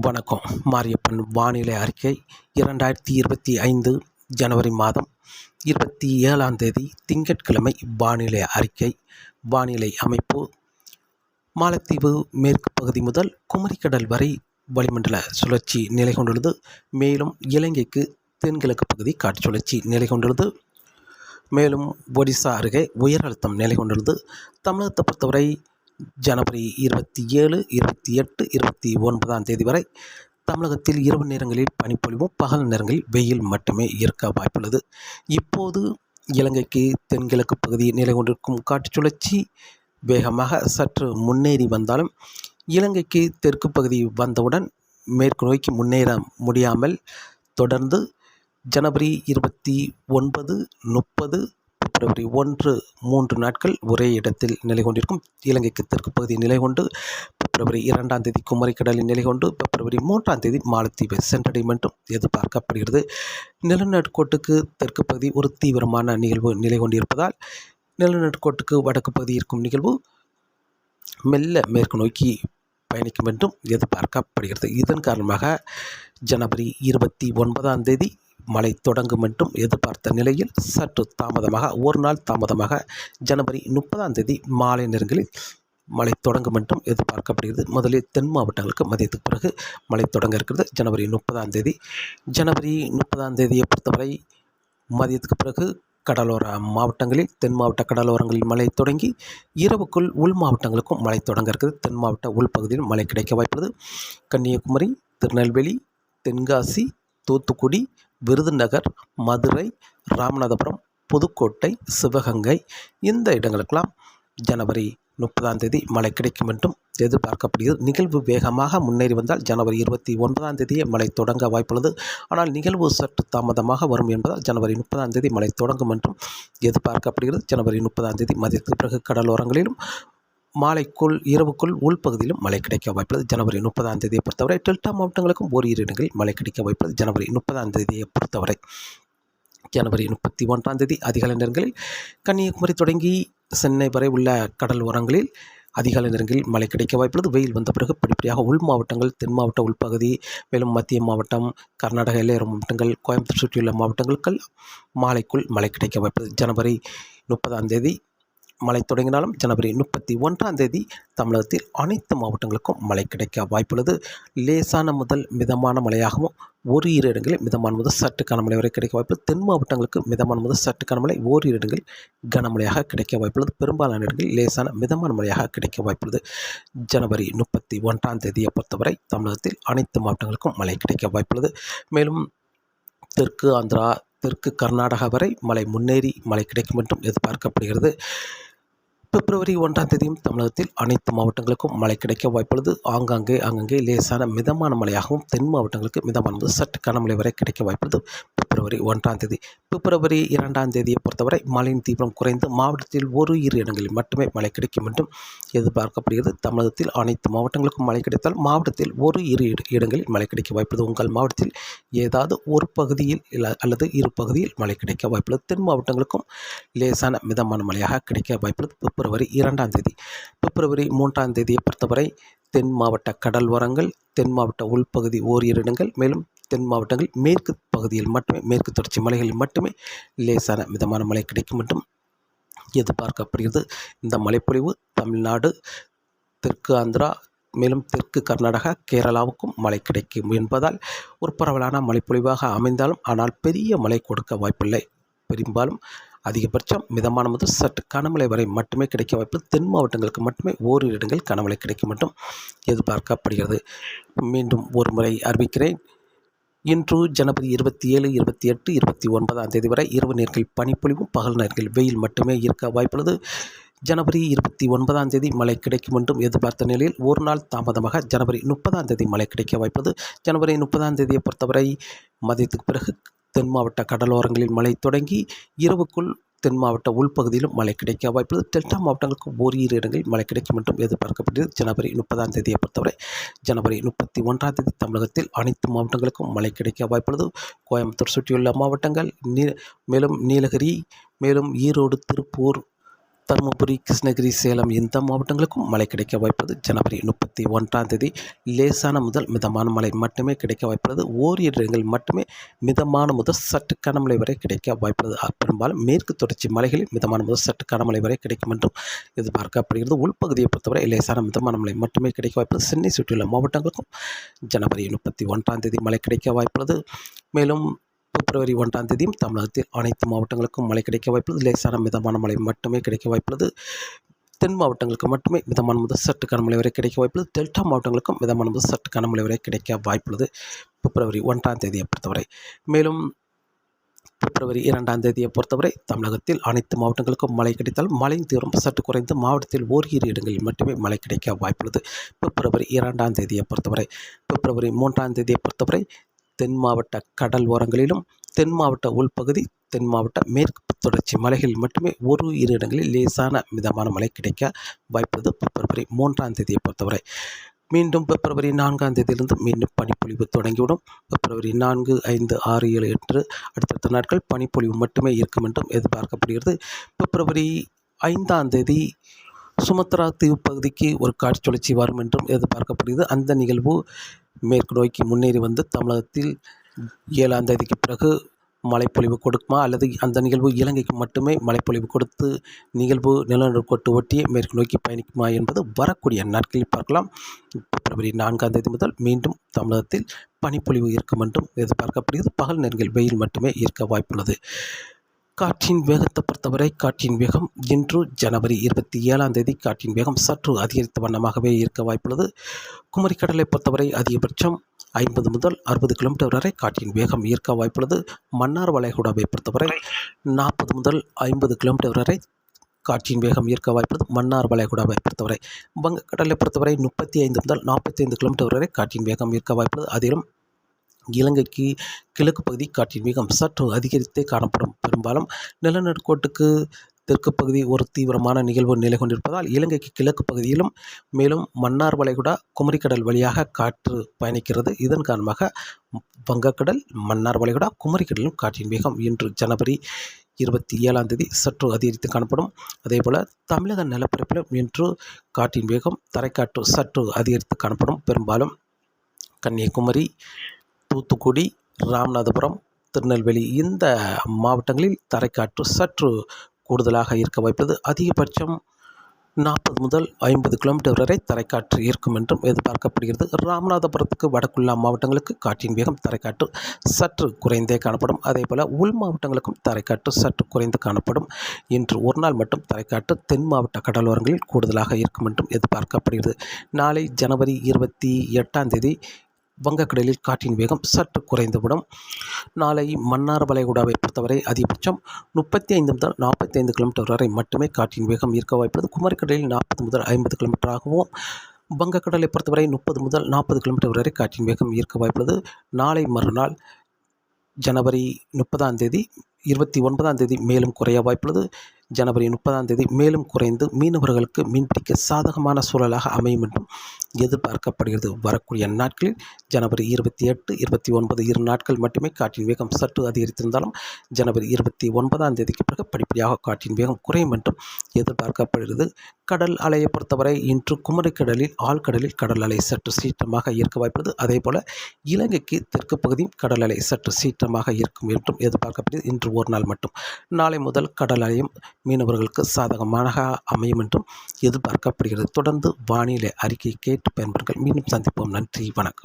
வணக்கம். மாரியப்பன் வானிலை அறிக்கை இரண்டாயிரத்தி இருபத்தி ஐந்து ஜனவரி மாதம் இருபத்தி ஏழாம் தேதி திங்கட்கிழமை வானிலை அறிக்கை. வானிலை அமைப்பு மாலத்தீவு மேற்கு பகுதி முதல் குமரிக்கடல் வரை வளிமண்டல சுழற்சி நிலை கொண்டுள்ளது. மேலும் இலங்கைக்கு தென்கிழக்கு பகுதி காற்று சுழற்சி நிலை கொண்டுள்ளது. மேலும் ஒடிசா அருகே உயர் அழுத்தம் நிலை கொண்டுள்ளது. தமிழகத்தை பொறுத்தவரை ஜனவரி இருபத்தி ஏழு இருபத்தி எட்டு இருபத்தி ஒன்பதாம் தேதி வரை தமிழகத்தில் இரவு நேரங்களில் பனிப்பொழிவும் பகல் நேரங்களில் வெயில் மட்டுமே இருக்க வாய்ப்புள்ளது. இப்போது இலங்கைக்கு தென்கிழக்கு பகுதியில் நிலை கொண்டிருக்கும் காட்டுச் சுழற்சி வேகமாக சற்று முன்னேறி வந்தாலும் இலங்கைக்கு தெற்கு பகுதி வந்தவுடன் மேற்கு நோக்கி முன்னேற முடியாமல் தொடர்ந்து ஜனவரி இருபத்தி ஒன்பது முப்பது பிப்ரவரி ஒன்று மூன்று நாட்கள் ஒரே இடத்தில் நிலை கொண்டிருக்கும். இலங்கைக்கு தெற்கு பகுதி நிலை கொண்டு பிப்ரவரி இரண்டாம் தேதி குமரிக்கடலில் நிலை கொண்டு பிப்ரவரி மூன்றாம் தேதி மாலத்தீவை சென்றடையும் என்றும் எதிர்பார்க்கப்படுகிறது. நிலநடுக்கோட்டுக்கு தெற்கு பகுதி ஒரு தீவிரமான நிகழ்வு நிலை கொண்டிருப்பதால் நிலநடுக்கோட்டுக்கு வடக்கு பகுதி இருக்கும் நிகழ்வு மெல்ல மேற்கு நோக்கி பயணிக்கும் என்றும் எதிர்பார்க்கப்படுகிறது. இதன் காரணமாக ஜனவரி இருபத்தி ஒன்பதாம் தேதி மழை தொடங்கும் என்றும் எதிர்பார்த்த நிலையில் சற்று தாமதமாக ஒரு நாள் தாமதமாக ஜனவரி முப்பதாம் தேதி மாலை நேரங்களில் மழை தொடங்கும் என்றும் எதிர்பார்க்கப்படுகிறது. முதலில் தென் மாவட்டங்களுக்கு மதியத்துக்கு பிறகு மழை தொடங்க இருக்கிறது. ஜனவரி முப்பதாம் தேதி ஜனவரி முப்பதாம் தேதியை பொறுத்தவரை மதியத்துக்கு பிறகு கடலோர மாவட்டங்களில் தென் மாவட்ட கடலோரங்களில் மழை தொடங்கி இரவுக்குள் உள் மாவட்டங்களுக்கும் மழை தொடங்க இருக்குது தென் மாவட்ட உள்பகுதியில் மழை கிடைக்க வாய்ப்புள்ளது. கன்னியாகுமரி திருநெல்வேலி தென்காசி தூத்துக்குடி விருதுநகர் மதுரை ராமநாதபுரம் புதுக்கோட்டை சிவகங்கை இந்த இடங்களுக்கெல்லாம் ஜனவரி முப்பதாம் தேதி மழை கிடைக்கும் என்றும் எதிர்பார்க்கப்படுகிறது. நிகழ்வு வேகமாக முன்னேறி வந்தால் ஜனவரி இருபத்தி ஒன்பதாம் தேதியே மழை தொடங்க வாய்ப்புள்ளது. ஆனால் நிகழ்வு சற்று தாமதமாக வரும் என்பதால் ஜனவரி முப்பதாம் தேதி மழை தொடங்கும் என்றும் எதிர்பார்க்கப்படுகிறது. ஜனவரி முப்பதாம் தேதி மதியத்துக்கு பிறகு கடலோரங்களிலும் மாலைக்குள் இரவுக்குள் உள்பகுதியிலும் மழை கிடைக்க வாய்ப்புள்ளது. ஜனவரி முப்பதாம் தேதியை பொறுத்தவரை டெல்டா மாவட்டங்களுக்கும் ஓரிரு இடங்களில் மழை கிடைக்க வாய்ப்புள்ளது. ஜனவரி முப்பதாம் தேதியை பொறுத்தவரை ஜனவரி முப்பத்தி ஒன்றாம் தேதி அதிகாலை நேரங்களில் கன்னியாகுமரி தொடங்கி சென்னை வரை உள்ள கடல் ஓரங்களில் அதிகாலை நேரங்களில் மழை கிடைக்க வாய்ப்புள்ளது. வெயில் வந்த பிறகு படிப்படியாக உள் மாவட்டங்கள் தென் மாவட்ட உள்பகுதி மேலும் மத்திய மாவட்டம் கர்நாடக எல்லையோர மாவட்டங்கள் கோயம்புத்தூர் சுற்றியுள்ள மாவட்டங்களுக்கள் மாலைக்குள் மழை கிடைக்க வாய்ப்புள்ளது. ஜனவரி முப்பதாம் தேதி மழை தொடங்கினாலும் ஜனவரி முப்பத்தி ஒன்றாம் தேதி தமிழகத்தில் அனைத்து மாவட்டங்களுக்கும் மழை கிடைக்க வாய்ப்புள்ளது. லேசான முதல் மிதமான மழையாகவும் ஒரு இரு இடங்களில் மிதமான முதல் சற்று கனமழை வரை கிடைக்க வாய்ப்பு. தென் மாவட்டங்களுக்கு மிதமான முதல் சற்று கனமழை ஓரிரு இடங்களில் கனமழையாக கிடைக்க வாய்ப்புள்ளது. பெரும்பாலான இடங்களில் லேசான மிதமான மழையாக கிடைக்க வாய்ப்புள்ளது. ஜனவரி முப்பத்தி ஒன்றாம் தேதியை பொறுத்தவரை தமிழகத்தில் அனைத்து மாவட்டங்களுக்கும் மழை கிடைக்க வாய்ப்புள்ளது. மேலும் தெற்கு ஆந்திரா தெற்கு கர்நாடகா வரை மழை முன்னேறி மழை கிடைக்கும் என்றும் எதிர்பார்க்கப்படுகிறது. பிப்ரவரி ஒன்றாம் தேதியும் தமிழகத்தில் அனைத்து மாவட்டங்களுக்கும் மழை கிடைக்க வாய்ப்புள்ளது. ஆங்காங்கே அங்கங்கே லேசான மிதமான மழையாகவும் தென் மாவட்டங்களுக்கு மிதமானது சற்று கனமழை வரை கிடைக்க வாய்ப்புள்ளது. பிப்ரவரி ஒன்றாம் தேதி. பிப்ரவரி இரண்டாம் தேதியை பொறுத்தவரை மழையின் தீவிரம் குறைந்து மாவட்டத்தில் ஒரு இரு இடங்களில் மட்டுமே மழை கிடைக்கும் என்றும் எதிர்பார்க்கப்படுகிறது. தமிழகத்தில் அனைத்து மாவட்டங்களுக்கும் மழை கிடைத்தால் மாவட்டத்தில் ஒரு இரு இடங்களில் மழை கிடைக்க வாய்ப்புள்ளது. உங்கள் மாவட்டத்தில் ஏதாவது ஒரு பகுதியில் அல்லது இரு பகுதியில் மழை கிடைக்க வாய்ப்புள்ளது. தென் மாவட்டங்களுக்கும் லேசான மிதமான மழையாக கிடைக்க வாய்ப்புள்ளது. பிப்ரவரி இரண்டாம் தேதி. பிப்ரவரி மூன்றாம் தேதியை பொறுத்தவரை தென் மாவட்ட கடல் ஓரங்கள் தென் மாவட்ட உள்பகுதி ஓரிரு இடங்கள் மேலும் தென் மாவட்டங்கள் மேற்கு பகுதியில் மட்டுமே மேற்கு தொடர்ச்சி மலைகளில் மட்டுமே லேசான மிதமான மழை கிடைக்கும் என்றும் எதிர்பார்க்கப்படுகிறது. இந்த மழைப்பொழிவு தமிழ்நாடு தெற்கு ஆந்திரா மேலும் தெற்கு கர்நாடகா கேரளாவுக்கும் மழை கிடைக்கும் என்பதால் ஒரு பரவலான மழைப்பொழிவாக அமைந்தாலும் ஆனால் பெரிய மழை கொடுக்க வாய்ப்பில்லை. பெரும்பாலும் அதிகபட்சம் மிதமான முதல் சற்று கனமழை வரை மட்டுமே கிடைக்க வாய்ப்பு தென் மாவட்டங்களுக்கு மட்டுமே ஓரிரு இடங்கள் கனமழை கிடைக்கும் மட்டும் எதிர்பார்க்கப்படுகிறது. மீண்டும் ஒரு முறை அறிவிக்கிறேன். இன்று ஜனவரி இருபத்தி ஏழு இருபத்தி எட்டு இருபத்தி ஒன்பதாம் தேதி வரை இரவு நேரத்தில் பனிப்பொழிவும் பகல் நேரத்தில் வெயில் மட்டுமே இருக்க வாய்ப்புள்ளது. ஜனவரி இருபத்தி ஒன்பதாம் தேதி மழை கிடைக்கும் என்றும் எதிர்பார்த்த நிலையில் ஒரு நாள் தாமதமாக ஜனவரி முப்பதாம் தேதி மழை கிடைக்க வாய்ப்புள்ளது. ஜனவரி முப்பதாம் தேதியை பொறுத்தவரை மதியத்துக்கு பிறகு தென் மாவட்ட கடலோரங்களில் மழை தொடங்கி இரவுக்குள் தென் மாவட்ட உள்பகுதியிலும் மழை கிடைக்க வாய்ப்புள்ளது. டெல்டா மாவட்டங்களுக்கு ஓரிரு இடங்களில் மழை கிடைக்கும் என்றும் எதிர்பார்க்கப்படுகிறது. ஜனவரி முப்பதாம் தேதியை பொறுத்தவரை ஜனவரி முப்பத்தி ஒன்றாம் தேதி தமிழகத்தில் அனைத்து மாவட்டங்களுக்கும் மழை கிடைக்க வாய்ப்புள்ளது. கோயம்புத்தூர் சுற்றியுள்ள மாவட்டங்கள் நீ மேலும் நீலகிரி மேலும் ஈரோடு திருப்பூர் தருமபுரி கிருஷ்ணகிரி சேலம் இந்த மாவட்டங்களுக்கும் மழை கிடைக்க வாய்ப்பது ஜனவரி முப்பத்தி ஒன்றாம் தேதி. லேசான முதல் மிதமான மழை மட்டுமே கிடைக்க வாய்ப்புள்ளது. ஓரிரு இடங்கள் மட்டுமே மிதமான முதல் சற்று கனமழை வரை கிடைக்க வாய்ப்புள்ளது. பெரும்பாலும் மேற்கு தொடர்ச்சி மலைகளில் மிதமான முதல் சற்று கனமழை வரை கிடைக்கும் என்றும் எதிர்பார்க்கப்படுகிறது. உள்பகுதியை பொறுத்தவரை லேசான மிதமான மழை மட்டுமே கிடைக்க வாய்ப்புள்ளது. சென்னை சுற்றியுள்ள மாவட்டங்களுக்கும் ஜனவரி முப்பத்தி ஒன்றாம் தேதி மழை கிடைக்க வாய்ப்புள்ளது. மேலும் பிப்ரவரி ஒன்றாம் தேதியும் தமிழகத்தில் அனைத்து மாவட்டங்களுக்கும் மழை கிடைக்க வாய்ப்புள்ளது. லேசான மிதமான மழை மட்டுமே கிடைக்க வாய்ப்புள்ளது. தென் மாவட்டங்களுக்கு மட்டுமே மிதமான முதல் சற்று கனமழை வரை கிடைக்க வாய்ப்புள்ளது. டெல்டா மாவட்டங்களுக்கும் மிதமான முதல் சற்று கனமழை வரை கிடைக்க வாய்ப்புள்ளது. பிப்ரவரி ஒன்றாம் தேதியை பொறுத்தவரை. மேலும் பிப்ரவரி இரண்டாம் தேதியை பொறுத்தவரை தமிழகத்தில் அனைத்து மாவட்டங்களுக்கும் மழை கிடைத்தால் மழையின் தீவிரம் சற்று குறைந்து மாவட்டத்தில் ஓரிரு இடங்களில் மட்டுமே மழை கிடைக்க வாய்ப்புள்ளது. பிப்ரவரி இரண்டாம் தேதியை பொறுத்தவரை. பிப்ரவரி மூன்றாம் தேதியை பொறுத்தவரை தென் மாவட்ட கடல் ஓரங்களிலும் தென் மாவட்ட உள்பகுதி தென் மாவட்ட மேற்கு தொடர்ச்சி மலைகளில் மட்டுமே ஒரு இரு இடங்களில் லேசான மிதமான மழை கிடைக்க வாய்ப்பது பிப்ரவரி மூன்றாம் தேதியை பொறுத்தவரை மீண்டும் பிப்ரவரி நான்காம் தேதியிலிருந்து மீண்டும் பனிப்பொழிவு தொடங்கிவிடும். பிப்ரவரி நான்கு ஐந்து ஆறு ஏழு எட்டு அடுத்தடுத்த நாட்கள் பனிப்பொழிவு மட்டுமே இருக்கும் என்றும் எதிர்பார்க்கப்படுகிறது. பிப்ரவரி ஐந்தாம் தேதி சுமத்ரா தீவு பகுதிக்கு ஒரு காட்சி சுழற்சி வரும் என்றும் எதிர்பார்க்கப்படுகிறது. அந்த நிகழ்வு மேற்கு நோக்கி முன்னேறி வந்து தமிழகத்தில் ஏழாம் தேதிக்கு பிறகு மழைப்பொழிவு கொடுக்குமா? அல்லது அந்த நிகழ்வு இலங்கைக்கு மட்டுமே மழைப்பொழிவு கொடுத்து நிகழ்வு நிலநடுக்கோட்டு ஒட்டியே மேற்கு நோக்கி பயணிக்குமா என்பது வரக்கூடிய நாட்களில் பார்க்கலாம். பிப்ரவரி நான்காம் தேதி முதல் மீண்டும் தமிழகத்தில் பனிப்பொழிவு இருக்கும் என்றும் எதிர்பார்க்கப்படுகிறது. பகல் நேரங்கள் வெயில் மட்டுமே இருக்க வாய்ப்புள்ளது. காற்றின் வேகத்தை பொறுத்தவரை காற்றின் வேகம் இன்று ஜனவரி இருபத்தி ஏழாம் தேதி காற்றின் வேகம் சற்று அதிகரித்த வண்ணமாகவே இருக்க வாய்ப்புள்ளது. குமரிக்கடலை பொறுத்தவரை அதிகபட்சம் ஐம்பது முதல் அறுபது கிலோமீட்டர் வரை காற்றின் வேகம் ஈர்க்க வாய்ப்புள்ளது. மன்னார் வளைகுடாவை பொறுத்தவரை நாற்பது முதல் ஐம்பது கிலோமீட்டர் வரை காற்றின் வேகம் ஈர்க்க வாய்ப்புள்ளது. மன்னார் வளைகுடாவை பொறுத்தவரை வங்கக்கடலை பொறுத்தவரை முப்பத்தி ஐந்து முதல் நாற்பத்தி ஐந்து கிலோமீட்டர் வரை காற்றின் வேகம் ஈர்க்க வாய்ப்புள்ளது. அதிலும் இலங்கைக்கு கிழக்கு பகுதி காற்றின் வேகம் சற்று அதிகரித்தே காணப்படும். பெரும்பாலும் நிலநடுக்கோட்டுக்கு தெற்கு பகுதி ஒரு தீவிரமான நிகழ்வு நிலை கொண்டிருப்பதால் இலங்கைக்கு கிழக்கு பகுதியிலும் மேலும் மன்னார் வளைகுடா குமரிக்கடல் வழியாக காற்று பயணிக்கிறது. இதன் காரணமாக வங்கக்கடல் மன்னார் வளைகுடா குமரிக்கடலும் காற்றின் வேகம் இன்று ஜனவரி இருபத்தி ஏழாம் தேதி சற்று அதிகரித்து காணப்படும். அதேபோல் தமிழக நிலப்பரப்பிலும் இன்று காற்றின் வேகம் தரைக்காற்று சற்று அதிகரித்து காணப்படும். பெரும்பாலும் கன்னியாகுமரி தூத்துக்குடி ராமநாதபுரம் திருநெல்வேலி இந்த மாவட்டங்களில் தரைக்காற்று சற்று கூடுதலாக இருக்க வாய்ப்பது அதிகபட்சம் நாற்பது முதல் ஐம்பது கிலோமீட்டர் வரை தரைக்காற்று இருக்கும் என்றும் எதிர்பார்க்கப்படுகிறது. ராமநாதபுரத்துக்கு வடக்குள்ளா மாவட்டங்களுக்கு காற்றின் வேகம் தரைக்காற்று சற்று குறைந்தே காணப்படும். அதேபோல் உள் மாவட்டங்களுக்கும் தரைக்காற்று சற்று குறைந்து காணப்படும். இன்று ஒரு நாள் மட்டும் தரைக்காற்று தென் மாவட்ட கடலோரங்களில் கூடுதலாக இருக்கும் என்றும் எதிர்பார்க்கப்படுகிறது. நாளை ஜனவரி இருபத்தி எட்டாம் தேதி வங்கக்கடலில் காற்றின் வேகம் சற்று குறைந்துவிடும். நாளை மன்னார் வளைகுடாவை பொறுத்தவரை அதிகபட்சம் முப்பத்தி ஐந்து முதல் நாற்பத்தி ஐந்து கிலோமீட்டர் வரை மட்டுமே காற்றின் வேகம் ஈர்க்க வாய்ப்புள்ளது. குமரிக்கடலில் நாற்பது முதல் ஐம்பது கிலோமீட்டர் ஆகவும் வங்கக்கடலை பொறுத்தவரை முப்பது முதல் நாற்பது கிலோமீட்டர் வரை காற்றின் வேகம் ஈர்க்க வாய்ப்புள்ளது. நாளை மறுநாள் ஜனவரி முப்பதாம் தேதி இருபத்தி ஒன்பதாம் தேதி மேலும் குறைய வாய்ப்புள்ளது. ஜனவரி முப்பதாம் தேதி மேலும் குறைந்து மீனவர்களுக்கு மீன்பிடிக்க சாதகமான சூழலாக அமையும் என்றும் எதிர்பார்க்கப்படுகிறது. வரக்கூடிய நாட்களில் ஜனவரி இருபத்தி எட்டு இருபத்தி ஒன்பது இரு நாட்கள் மட்டுமே காற்றின் வேகம் சற்று அதிகரித்திருந்தாலும் ஜனவரி இருபத்தி ஒன்பதாம் தேதிக்கு பிறகு படிப்படியாக காற்றின் வேகம் குறையும் என்றும் எதிர்பார்க்கப்படுகிறது. கடல் அலையை பொறுத்தவரை இன்று குமரிக்கடலில் ஆழ்கடலில் கடல் அலை சற்று சீற்றமாக இருக்க வாய்ப்புள்ளது. அதேபோல இலங்கைக்கு தெற்கு பகுதியும் கடல் அலை சற்று சீற்றமாக இருக்கும் என்றும் எதிர்பார்க்கப்படுகிறது. இன்று ஒரு நாள் மட்டும். நாளை முதல் கடல் அலையும் மீனவர்களுக்கு சாதகமாக அமையும் என்றும் எதிர்பார்க்கப்படுகிறது. தொடர்ந்து வானிலை அறிக்கை கேட்டு பயன்பெறுங்கள். மீண்டும் சந்திப்போம். நன்றி. வணக்கம்.